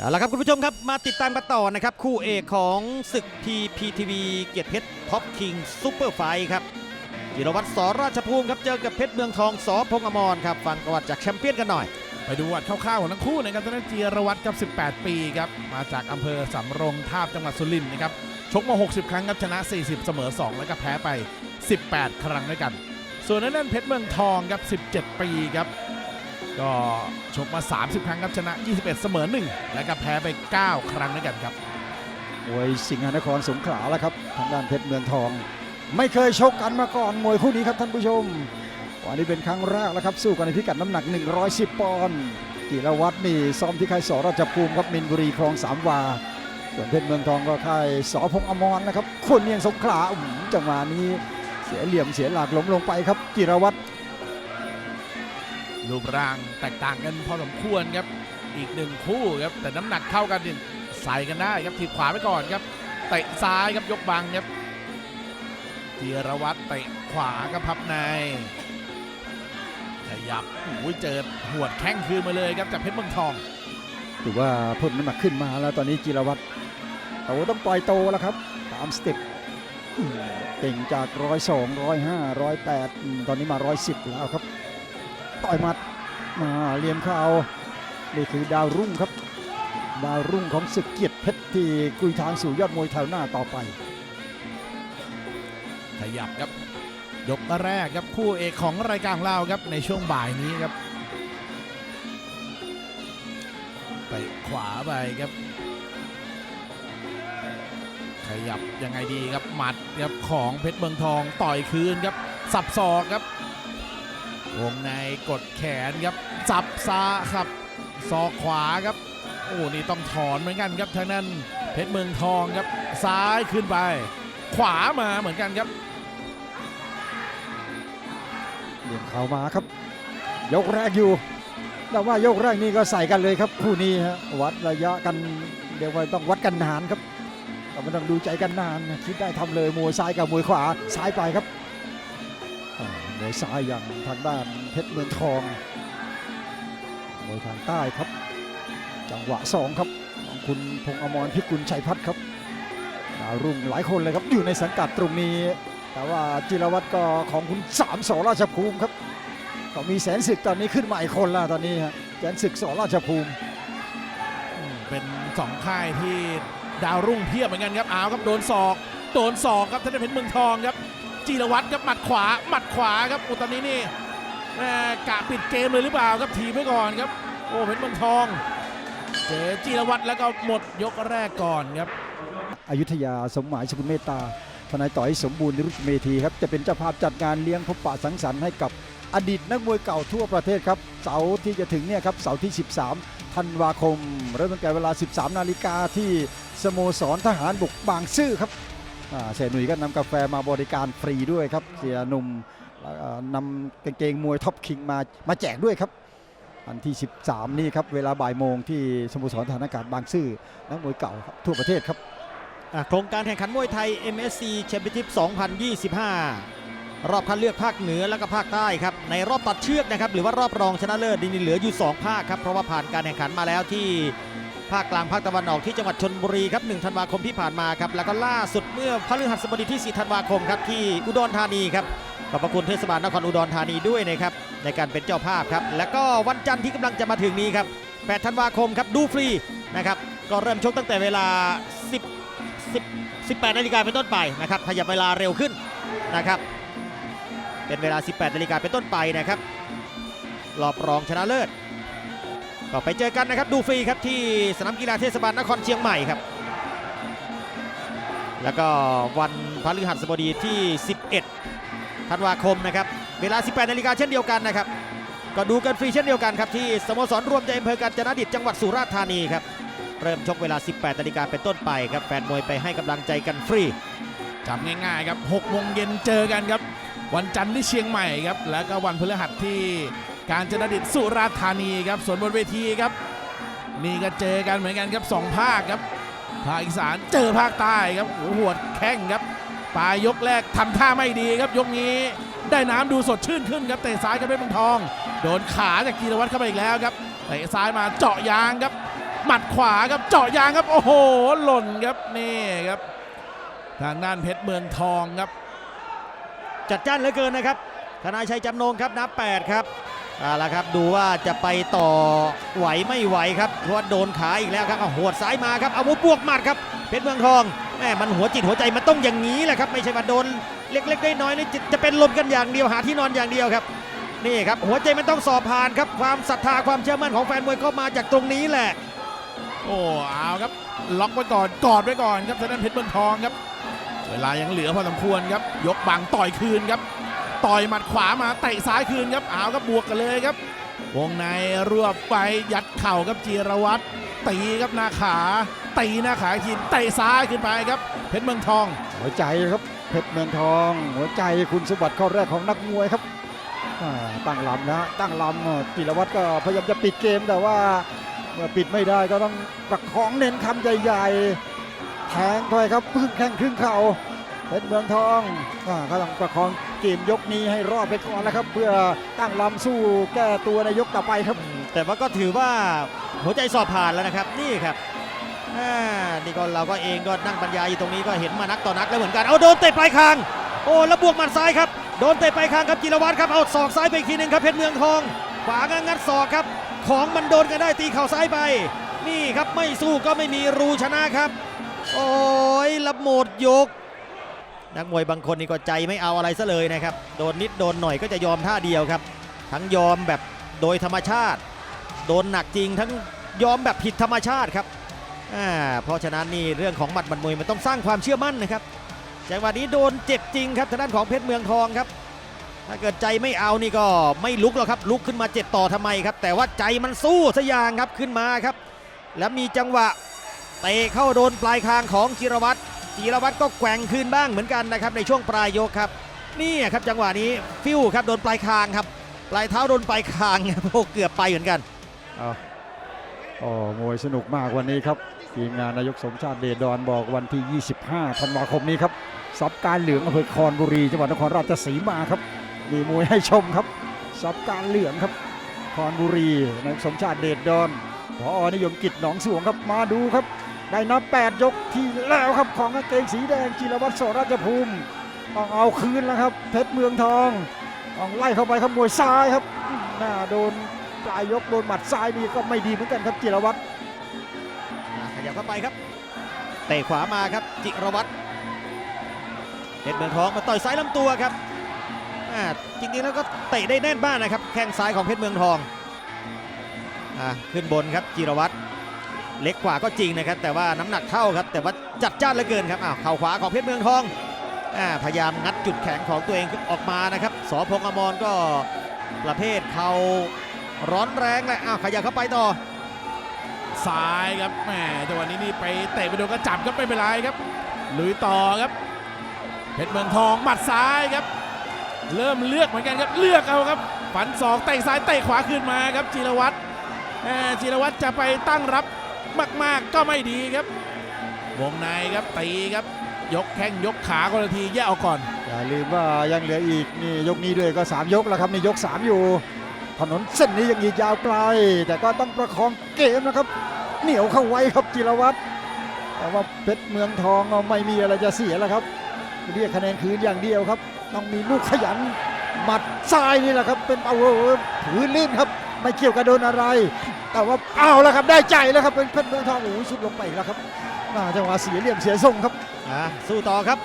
เอาละครับคุณผู้ชมครับมาติดตามกันต่อนะครับ คู่เอกของศึก PPTV เกียรติเพชรท็อปคิงซูเปอร์ไฟครับจิรวัตรสอราชภูมิครับเจอกับเพชรเมืองทองสอพงษ์อมรครับฟังประวัติจากแชมเปี้ยนกันหน่อย ไปดูวัดคร่าวๆของทั้งคู่นะครับทางด้นจีรวัตรกับ 18 ปีครับมาจากอำเภอสำโรงทาบจังหวัดสุรินทร์นะครับชกมา 60 ครั้งครับชนะ 40 เสมอ 2 แล้วก็แพ้ไป 18 ครั้งด้วยกัน ส่วนทางด้นเพชรเมืองทองครับ 17 ปีครับ ก็ชกมา 30 ครั้งครับชนะ 21 เสมอ 1 แล้วก็แพ้ไป 9 ครั้งด้วยกันครับมวยสิงหนครสงขลาแล้วครับทางด้านเพชรเมืองทอง ไม่เคยชกกันมาก่อนมวยคู่นี้ครับท่านผู้ชม วันนี้เป็นครั้งแรกแล้วครับสู้กันในพิกัดน้ำหนัก 110 ปอนด์กีรวัตรนี่ซ้อมที่ค่ายสอราชภูมิครับมินบุรีคลองสามวา ส่วนเพชรเมืองทองก็ค่ายสอพงษ์อมรนะครับคนเนียงสงขลาอื้อหือจังหวะนี้เสียเหลี่ยมเสียหลักล้มลงไปครับจิรวัตร รูปร่างแตกต่างกันพอสมควรครับ อีกหนึ่งคู่ครับ แต่น้ำหนักเท่ากันนี่ใส่กันได้ครับทีบขวาไปก่อนครับเตะซ้ายครับยกบังครับจีรวัตรเตะขวากับพับในขยับโอ้ยเจอหวดแข้งคืนมาเลยครับจากเพชรเมืองทองถือว่าเพิ่มน้ำหนักขึ้นมาแล้วตอนนี้จิรวัตรโตต้องปล่อยโตแล้วครับตามสเต็ปเก่งจากร้อยสองร้อยห้าร้อยแปดตอนนี้มาร้อยสิบแล้วครับ ต่อยหมัดมาเลียมเข่านี่คือดาวรุ่งครับ ดาวรุ่งของศึกเกียรติเพชรที่กุยทางสู่ยอดมวยแถวหน้าต่อไป ขยับครับ ยกแรกครับคู่เอกของรายการของเราครับในช่วงบ่ายนี้ครับเตะขวาไปครับ ขยับยังไงดีครับหมัดครับของเพชรเมืองทองต่อยคืนครับสับศอกครับ วงในกดแขนครับสับซาครับศอกขวาครับ โอ้นี่ต้องถอนเหมือนกันครับทางนั้นเพชรเมืองทองครับ ซ้ายขึ้นไป ขวามาเหมือนกันครับเลี่ยมเข่ามาครับ ยกแรกอยู่แต่ว่ายกแรกนี่ก็ใส่กันเลยครับคู่นี้ฮะวัดระยะกันเดี๋ยวว่าต้องวัดกันนานครับก็ไม่ต้องดูใจกันนานคิดได้ทำเลยมวยซ้ายกับมวยขวาซ้ายไปครับ มวยซ้ายอย่างทางด้านเพชรเมืองทองมวยทางใต้ครับ จังหวะสองครับของคุณพงษ์อมรพิกุลชัยพัฒน์ครับดาวรุ่งหลายคนเลยครับอยู่ในสังกัดตรงนี้ แต่ว่าจิรวัตรก็ของคุณสามสอราชภูมิครับก็มีแสนศึกตอนนี้ขึ้นมาอีกคนแล้วตอนนี้ฮะแสนศึกสอราชภูมิเป็นสองค่ายที่ดาวรุ่งเพียบเหมือนกันครับอ้าวครับโดนศอก โดนศอกครับท่านเพชรเมืองทองครับ จีรวัตรครับหมัดขวาหมัดขวาครับอ้ตอนนี้นี่แม่กะปิดเกมเลยหรือเปล่าครับทีไว้ก่อนครับ โอ้เพชรเมืองทองเจอจีรวัตรแล้วก็หมดยกแรกก่อนครับอยุธยาสมหมายสกุลเมตตาทนายต่อยสมบูรณ์นิรุตเมธีครับจะเป็นเจ้าภาพจัดงานเลี้ยงพบปะสังสรรค์ให้กับอดีตนักมวยเก่าทั่วประเทศครับ เสาร์ที่จะถึงเนี่ยครับเสาร์ที่ 13 ธันวาคม เริ่มตั้งแต่เวลา 13 นาฬิกาที่สโมสรทหารบกบางซื่อครับ เสียหนุ่ยก็นำกาแฟมาบริการฟรีด้วยครับ เสียหนุ่มนำกางเกงมวยท็อปคิงมามาแจกด้วยครับอันที่ 13 นี่ครับ เวลาบ่ายโมงที่สโมสรทหารอากาศบางซื่อนักมวยเก่าทั่วประเทศครับโครงการแข่งขันมวยไทย MSC Championship 2025 รอบคัดเลือกภาคเหนือและก็ภาคใต้ครับ ในรอบตัดเชือกนะครับ หรือว่ารอบรองชนะเลิศดินเหลืออยู่ 2 ภาคครับ เพราะว่าผ่านการแข่งขันมาแล้วที่ ภาคกลางภาคตะวันออกที่จังหวัดชนบุรีครับ1ธันวาคมที่ผ่านมาครับแล้วก็ล่าสุดเมื่อพฤหัสบดีที่4ธันวาคมครับที่อุดรธานีครับขอบพระคุณเทศบาลนครอุดรธานีด้วยนะครับในการเป็นเจ้าภาพครับแล้วก็วันจันทร์ที่กำลังจะมาถึงนี้ครับ8ธันวาคมครับดูฟรีนะครับก็เริ่มชกตั้งแต่เวลา 10 10 18นาฬิกาเป็นต้นไปนะครับขยับเวลาเร็วขึ้นนะครับเป็นเวลา 18นาฬิกาเป็นต้นไปนะครับรอบรองชนะเลิศ ก็ไปเจอกันนะครับดูฟรีครับที่สนามกีฬาเทศบาลนครเชียงใหม่ครับ แล้วก็วันพฤหัสบดีที่ 11 ธันวาคมนะครับ เวลา 18 นาฬิกาเช่นเดียวกันนะครับ ก็ดูกันฟรีเช่นเดียวกันครับที่สโมสรรวมใจอำเภอกาญจนดิตจังหวัดสุราษฎร์ธานีครับ เริ่มชกเวลา 18 นาฬิกาเป็นต้นไปครับ แฟนมวยไปให้กำลังใจกันฟรีจำง่ายๆครับ6โมงเย็นเจอกันครับ วันจันทร์ที่เชียงใหม่ครับ แล้วก็วันพฤหัสที่ การจนดิตสุราษฎร์ธานีครับส่วนบนเวทีครับนี่ก็เจอกันเหมือนกันครับสองภาคครับภาคอีสานเจอภาคใต้ครับโอ้โหวดแข้งครับปลายยกแรกทำท่าไม่ดีครับยกนี้ได้น้ำดูสดชื่นขึ้นครับเตะซ้ายกับเพชรเมืองทอง โดนขาจากกีรวัตรเข้าไปอีกแล้วครับเตะซ้ายมาเจาะยางครับ หมัดขวาครับเจาะยางครับโอ้โหหล่นครับนี่ครับ ทางด้านเพชรเมืองทองครับ จัดจ้านเหลือเกินนะครับธนาชัยจำนงครับนับ8ครับ เอาละครับดูว่าจะไปต่อไหวไม่ไหวครับเพราะโดนขาอีกแล้วครับเอาหัวซ้ายมาครับอาวุธบวกหมัดครับเพชรเมืองทองแม่มันหัวจิตหัวใจมันต้องอย่างนี้แหละครับไม่ใช่ว่าโดนเล็กๆได้น้อยนี่จะจะเป็นลมกันอย่างเดียวหาที่นอนอย่างเดียวครับนี่ครับหัวใจมันต้องสอบผ่านครับความศรัทธาความเชื่อมั่นของแฟนมวยก็มาจากตรงนี้แหละ โอ้เอาครับล็อกไว้ก่อนกอดไว้ก่อนครับทางด้านเพชรเมืองทองครับ เวลายังเหลือพอสมควรครับ ยกบังต่อยคืนครับ ต่อยหมัดขวามาเตะซ้ายคืนครับเอาครับบวกกันเลยครับ วงในรวบไปยัดเข่าครับจีรวัตรตีครับหน้าขาตีหน้าขาอีกทีเตะซ้ายขึ้นไปครับ เพชรเมืองทอง หัวใจครับเพชรเมืองทอง หัวใจคุณสมบัติข้อแรกของนักมวยครับอ่าตั้งลำนะ ตั้งลำจิรวัตรก็พยายามจะปิดเกมแต่ว่าเมื่อปิดไม่ได้ก็ต้องประคองเน้นคำใหญ่ๆแทงเข้าไปครับพึ่งแข้งครึ่งเข่า เพชรเมืองทองอ่าก็ต้องประคองเกมยกนี้ให้รอดไปก่อนแล้วครับ เพื่อตั้งลำสู้แก้ตัวในยกต่อไปครับ แต่ว่าก็ถือว่าหัวใจสอบผ่านแล้วนะครับ นี่ครับอ่านี่ก็เราก็เองก็นั่งบรรยายอยู่ตรงนี้ก็เห็นมานักต่อนักแล้วเหมือนกันเอาโดนเตะปลายคางโอ้แล้วบวกหมัดซ้ายครับโดนเตะปลายคางครับจิรวัตรครับเอาศอกซ้ายไปอีกทีหนึ่งครับเพชรเมืองทองขวางงัดศอกครับ ของมันโดนกันได้ตีเข่าซ้ายไป นี่ครับไม่สู้ก็ไม่มีรูชนะครับ โอ้ยละหมดยก นักมวยบางคนนี่ก็ใจไม่เอาอะไรซะเลยนะครับ โดนนิดโดนหน่อยก็จะยอมท่าเดียวครับ ทั้งยอมแบบโดยธรรมชาติ โดนหนักจริงทั้งยอมแบบผิดธรรมชาติครับอ่าเพราะฉะนั้นนี่เรื่องของหมัดมันมวยมันต้องสร้างความเชื่อมั่นนะครับจังหวะนี้โดนเจ็บจริงครับทางด้านของเพชรเมืองทองครับ ถ้าเกิดใจไม่เอานี่ก็ไม่ลุกหรอกครับลุกขึ้นมาเจ็บต่อทำไมครับ แต่ว่าใจมันสู้สยางครับขึ้นมาครับ แล้วมีจังหวะเตะเข้าโดนปลายคางของจิรวัตร จิรวัตรก็แกว่งคืนบ้างเหมือนกันนะครับในช่วงปลายยกครับนี่ครับจังหวะนี้ฟิวครับโดนปลายคางครับปลายเท้าโดนปลายคางครับโอ้เกือบไปเหมือนกันเอาโอ้มวยสนุกมากวันนี้ครับทีมงานนายกสมชาติเดชดอนบอกวันที่ 25ธันวาคมนี้ครับซับการเหลืองอำเภอคอนบุรีจังหวัดนครราชสีมาครับ มีมวยให้ชมครับซับการเหลืองครับคอนบุรีนายกสมชาติเดชดอนพอนิยมกิจหนองสวงครับมาดูครับ ได้นับ 8 ยกที่แล้วครับของกางเกงสีแดงจิรวัตรโสราชภูมิ ต้องเอาคืนแล้วครับ เพชรเมืองทองต้องไล่เข้าไปครับมวยซ้ายครับหน้าโดนปลายยกโดนหมัดซ้ายนี่ก็ไม่ดีเหมือนกันครับจิรวัตรขยับเข้าไปครับเตะขวามาครับจิรวัตรเพชรเมืองทองมาต่อยซ้ายลำตัวครับจริงๆแล้วก็เตะได้แน่นบ้างนะครับ แข้งซ้ายของเพชรเมืองทองอขึ้นบนครับจิรวัตร เล็กกว่าก็จริงนะครับ แต่ว่าน้ำหนักเท่าครับ แต่ว่าจัดจ้านเหลือเกินครับอ้าวเข่าขวาของเพชรเมืองทองอพยายามงัดจุดแข็งของตัวเองออกมานะครับสอพงษ์อมรก็ประเภทเข่าร้อนแรงเลยอ้าวขยับเข้าไปต่อซ้ายครับแหมจังหวะนี้นี่ไปเตะไปโดนกระจับครับไม่เป็นไรครับลุยต่อครับเพชรเมืองทองหมัดซ้ายครับ เริ่มเลือกเหมือนกันครับเลือกเอาครับฝันศอกเตะซ้ายเตะขวาขึ้นมาครับจิรวัตรจิรวัตรจะไปตั้งรับ มาก ๆ ก็ไม่ดีครับ วงในครับตีครับ ยกแข้งยกขาคนละทีแยกเอาก่อน อย่าลืมว่ายังเหลืออีกนี่ยกนี้ด้วยก็ 3 ยกแล้วครับนี่ยก 3 อยู่ ถนนเส้นนี้ยังอีกยาวไกล แต่ก็ต้องประคองเกมนะครับ เหนียวเข้าไว้ครับจิรวัตรแต่ว่าเพชรเมืองทองไม่มีอะไรจะเสียแล้วครับ เรียกคะแนนคืนอย่างเดียวครับ ต้องมีลูกขยันหมัดซ้ายนี่แหละครับ เป็นเอาพื้นลื่นครับ ไม่เกี่ยวกับโดนอะไร แต่ว่าเอาแล้วครับได้ใจแล้วครับเป็นเพชรเมืองทองโอ้โหสุดลงไปแล้วครับจังหวะเสียเหลี่ยมเสียทรงครับสู้ต่อครับ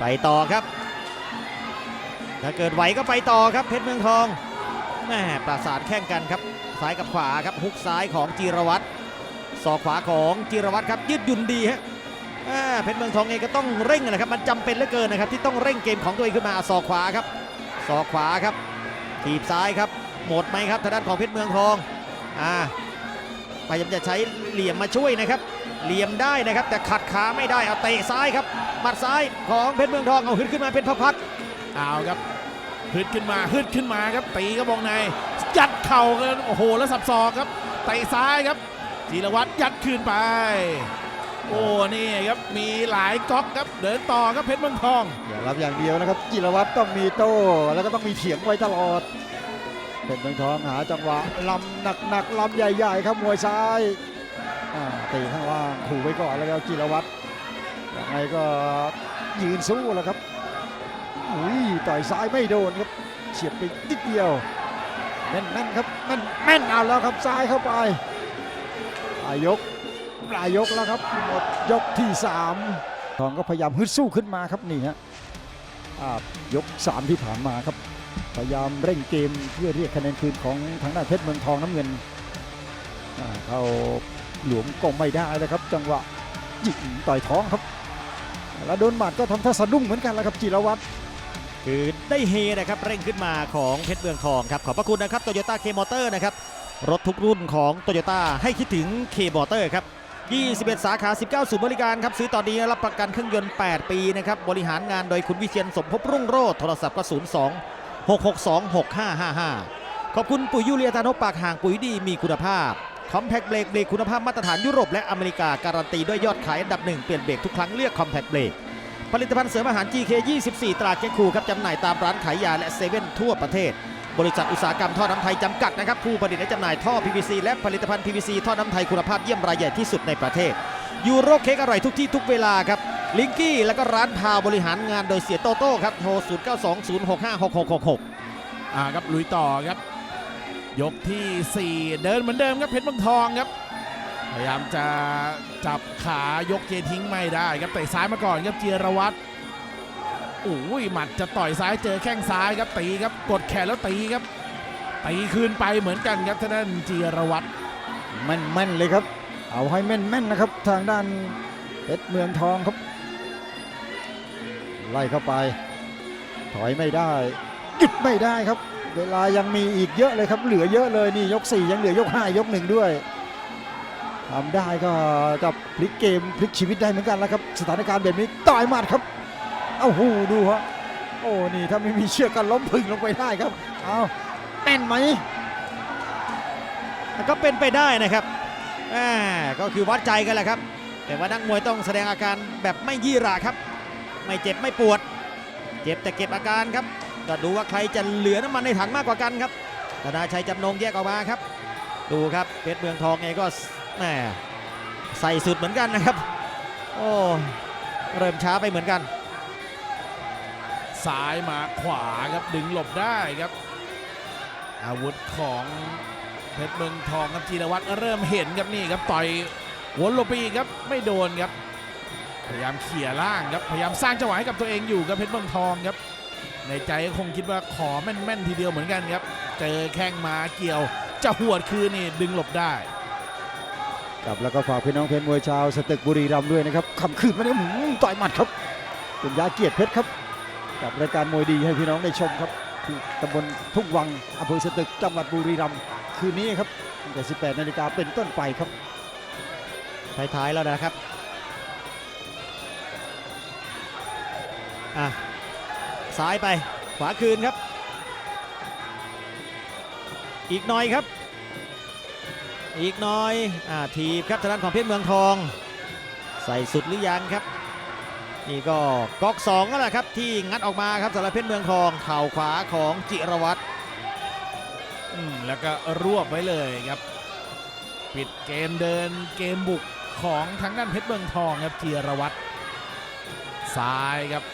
ไปต่อครับ ถ้าเกิดไหวก็ไปต่อครับเพชรเมืองทองแม่ประสานแข่งกันครับซ้ายกับขวาครับฮุกซ้ายของจีรวัตรศอกขวาของจีรวัตรครับยืดหยุ่นดีฮะเพชรเมืองทองเองก็ต้องเร่งนะครับ มันจำเป็นเหลือเกินนะครับ ที่ต้องเร่งเกมของตัวเองขึ้นมาศอกขวาครับศอกขวาครับ ถีบซ้ายครับหมดไหมครับทางด้านของเพชรเมืองทอง อ่าพยายามจะใช้เหลี่ยมมาช่วยนะครับ เหลี่ยมได้นะครับ แต่ขัดขาไม่ได้เอาเตะซ้ายครับหมัดซ้ายของเพชรเมืองทองเอาขึ้นขึ้นมาเป็นพักเอาครับฮึดขึ้นมาฮึดขึ้นมาครับตีกระบอกในยัดเข่ากันโอ้โหแล้วสับศอกครับเตะซ้ายครับจีรวัตรยัดคืนไป โอ้นี่ครับมีหลายก๊อกครับเดินต่อครับเพชรเมืองทองอย่ารับอย่างเดียวนะครับ จิรวัตรต้องมีโต้แล้วก็ต้องมีเถียงไว้ตลอด เป็นเมืองทองหาจังหวะลำหนักๆลำใหญ่ ๆ ครับมวยซ้ายตีข้างล่างขู่ไว้ก่อนแล้วก็จิรวัตรยังไงก็ยืนสู้แล้วครับอุ้ยต่อยซ้ายไม่โดนครับเฉียดไปนิดเดียวแม่นแม่นครับแม่นแม่นเอาแล้วครับซ้ายเข้าไปปลายยกปลายยกแล้วครับหมดยกที่สามทองก็พยายามฮึดสู้ขึ้นมาครับนี่ฮะยกสามที่ผ่านมาครับ พยายามเร่งเกมเพื่อเรียกคะแนนคืนของทางด้านเพชรเมืองทองน้ำเงินเข้าหลวมก็ไม่ได้นะครับ จังหวะยิงต่อยท้องครับ แล้วโดนหมัดก็ทำท่าสะดุ้งเหมือนกันแหละครับจิรวัตรคือได้เฮนะครับเร่งขึ้นมาของเพชรเมืองทองครับขอบพระคุณนะครับโตโยต้าเคมอเตอร์นะครับรถทุกรุ่นของโตโยต้าให้คิดถึงเคมอเตอร์ครับ21 สาขา 19 ศูนย์บริการครับ ซื้อตอนนี้รับประกันเครื่องยนต์ 8 ปีนะครับ บริหารงานโดยคุณวิเชียนสมภพรุ่งโรจน์โทรศัพท์ก็02 662 6555 ขอบคุณปุ๋ยยูเรียตานกปากห่างปุ๋ยดีมีคุณภาพ คอมแพคเบรกเบรกคุณภาพมาตรฐานยุโรปและอเมริกา การันตีด้วยยอดขายอันดับหนึ่งเปลี่ยนเบรกทุกครั้งเลือกคอมแพคเบรกผลิตภัณฑ์เสริมอาหาร GK 24 ตราเจ๊คูครับจำหน่ายตามร้านขายยาและเซเว่นทั่วประเทศ บริษัทอุตสาหกรรมท่อน้ำไทยจำกัดนะครับผู้ผลิตและจำหน่ายท่อ PVC และผลิตภัณฑ์ PVC ท่อน้ำไทยคุณภาพเยี่ยมรายใหญ่ที่สุดในประเทศยูโรเค้กอร่อยทุกที่ทุกเวลาครับ ลิงกี้แล้วก็ร้านพาวบริหารงานโดยเสียโตโต้ครับโทร 0920656666 อ่าครับลุยต่อครับ ยกทีสี่4 เดินเหมือนเดิมครับเพชรเมืองทองครับ พยายามจะจับขายกเจทิ้งไม่ได้ครับเตะซ้ายมาก่อนครับเจียรวัตรโอ้ยหมัดจะต่อยซ้ายเจอแข้งซ้ายครับตีครับกดแขนแล้วตีครับตีคืนไปเหมือนกันครับทางด้านเจียรวัตรแม่นแม่นเลยครับ เอาให้แม่นแม่นนะครับ ทางด้านเพชรเมืองทองครับ ไล่เข้าไป ถอยไม่ได้หยุดไม่ได้ครับ เวลายังมีอีกเยอะเลยครับ เหลือเยอะเลยนี่ยก 4 ยังเหลือยก 5 ยกหนึ่งด้วยทำได้ก็จะพลิกเกมพลิกชีวิตได้เหมือนกันแล้วครับ สถานการณ์แบบนี้ต่อยหมัดครับเอ้าหูดูฮะโอ้นี่ถ้าไม่มีเชือกกันล้มพึ่งลงไปได้ครับเอาแม่นไหมก็เป็นไปได้นะครับอ่าก็คือวัดใจกันแหละครับ แต่ว่านักมวยต้องแสดงอาการแบบไม่ยี่ราครับ ไม่เจ็บไม่ปวด เจ็บแต่เก็บอาการครับก็ดูว่าใครจะเหลือน้ำมันในถังมากกว่ากันครับธนาชัยจำนงแยกออกมาครับ ดูครับเพชรเมืองทองเองก็แหมใส่สุดเหมือนกันนะครับ โอ้เริ่มช้าไปเหมือนกัน ซ้ายมาขวาครับดึงหลบได้ครับ อาวุธของเพชรเมืองทองครับจีรวัตรเริ่มเห็นครับนี่ครับต่อยวนหลบไปอีกครับไม่โดนครับ พยายามเขี่ยล่างครับพยายามสร้างจังหวะให้กับตัวเองอยู่ครับเพชรเมืองทองครับ ในใจก็คงคิดว่าขอแม่นๆทีเดียวเหมือนกันครับ เจอแข้งมาเกี่ยวจะหวดคืนนี่ดึงหลบได้ครับแล้วก็ฝากพี่น้องเพชรมวยชาวสตึกบุรีรัมย์ด้วยนะครับคำคืนมาเนี่ยหืมต่อยหมัดครับเป็นยาเกียรติเพชรครับ กับรายการมวยดีให้พี่น้องได้ชมครับที่ตำบลทุ่งวังอำเภอสตึกจังหวัดบุรีรัมย์คืนนี้ครับตั้งแต่ 18 นาฬิกาเป็นต้นไปครับท้ายๆแล้วนะครับ อะซ้ายไปขวาคืนครับ อีกหน่อยครับ อีกหน่อยอ่าทีบครับทางด้านของเพชรเมืองทอง ใส่สุดหรือยังครับ นี่ก็ก๊อกสองแล้วแหละครับที่งัดออกมาครับสำหรับเพชรเมืองทองเข่าขวาของจิรวัตรอืมแล้วก็รวบไว้เลยครับ ปิดเกมเดินเกมบุกของทางด้านเพชรเมืองทองครับจีรวัตรซ้ายครับ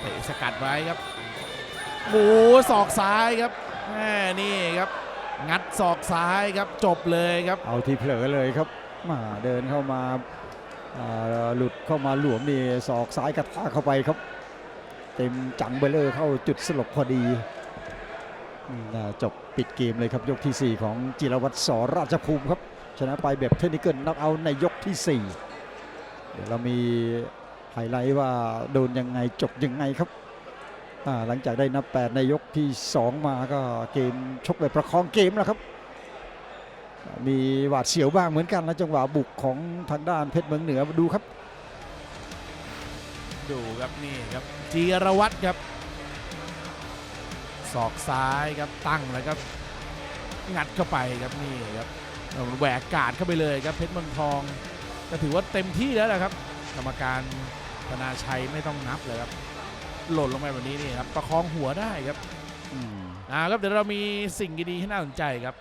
เตะสกัดไว้ครับโอ้โหศอกซ้ายครับแม่นี่ครับ งัดศอกซ้ายครับจบเลยครับเอาที่เผลอเลยครับมาเดินเข้ามาาหลุดเข้ามาหลวมนี่ศอกซ้ายกระแทกเข้าไปครับ เต็มจังเบลเลอร์เข้าจุดสลบพอดีจบปิดเกมเลยครับยกทีสี่4 ของจิรวัตรสอราชภูมิครับ ชนะไปแบบเทคนิคเกิลน็อกเอาในยกทีสี่4 เดี๋ยวเรามี ไฮไลท์ว่าโดนยังไงจบยังไงครับหลังจากได้นับ 8 ในยกที่ 2 มาก็เกมชกแบบประคองเกมแล้วครับ มีหวาดเสียวบ้างเหมือนกันนะจังหวะบุกของทางด้านเพชรเมืองเหนือดูครับ ดูครับนี่ครับจีรวัตรครับศอกซ้ายครับตั้งแล้วก็งัดเข้าไปครับนี่ครับแหวกกาดเข้าไปเลยครับเพชรเมืองทองก็ถือว่าเต็มที่แล้วแหละครับ กรรมการธนาชัยไม่ต้องนับเลยครับ หล่นลงไปแบบนี้นี่ครับ ประคองหัวได้ครับอืมอ่าครับเดี๋ยวเรามีสิ่งดีๆให้น่าสนใจครับ